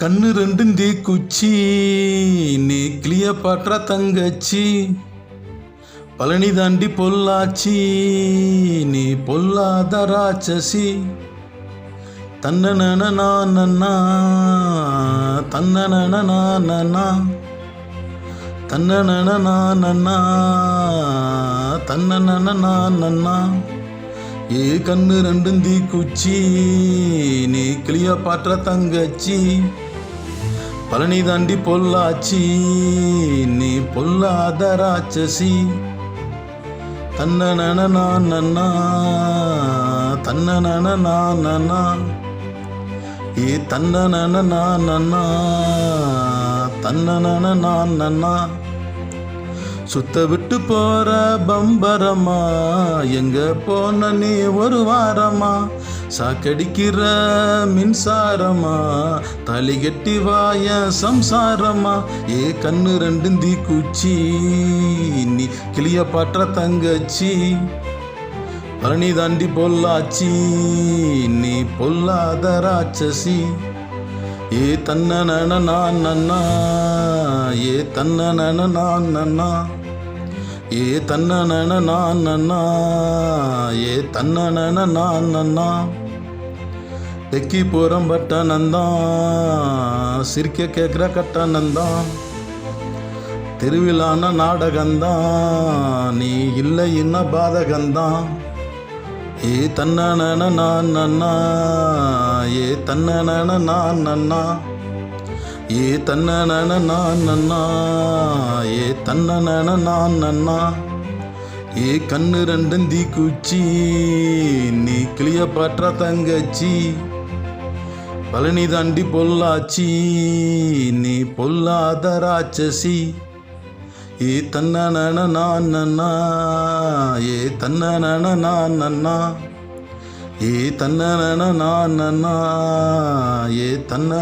கண்ணு ரெண்டும் தீ குச்சி நீ கிளிய தங்கச்சி. பழனி தாண்டி பொல்லாச்சி நீ பொல்லாத ராட்சசி. தன்னனா தன்னனா தன்னனா தன்னனா ஏ கண்ணு ரெண்டும் தீ குச்சி நீ கிளிய பாற்ற தங்கச்சி. பழனி தாண்டி பொல்லாச்சி நீ பொல்லாத ராட்சசி. தன்னன நானண்ணா தன்னன நானண்ணா. ஏ தன்னன நானண்ணா தன்னன நன்னா சுத்த விட்டு போற பம்பரமா? எங்க போன நீ ஒரு வாரமா? சாக்கடிக்கிற மின்சாரமா? தலி கட்டி வாய சம்சாரமா? ஏ கண்ணு ரெண்டும் தீ குச்சி நீ கிளிய பாட்டுற தங்கச்சி. பழனி தாண்டி பொல்லாச்சி நீ பொல்லாத ராட்சசி. ஏ தன்னன நான் நன்னா ஏ தன்னன நான் நன்னா ஏ தன்னன நான் நன்னா ஏ தன்னன நான் நன்னா. தெக்கி பட்ட நந்தான் சிரிக்க கேட்குற கட்டணந்தான் திருவிழான நாடகந்தான் நீ இல்லை இன்ன பாதகந்தான் ஏ தன்னன நான் நன்னா ஏ தன்னன நான் நன்னா ஏ தன்னன நான் நன்னா ஏ தன்னன நான் நன்னா ஏ கண்ணு ரெண்டும் தீ குச்சி நீ கிளிய பாட்டுற தங்கச்சி பழனி தாண்டி பொல்லாச்சி நீ பொல்லாத ராட்சசி ஏ தன்னன நான் நன்னா தன்னா ஏ தன்னா ஏ தன்னா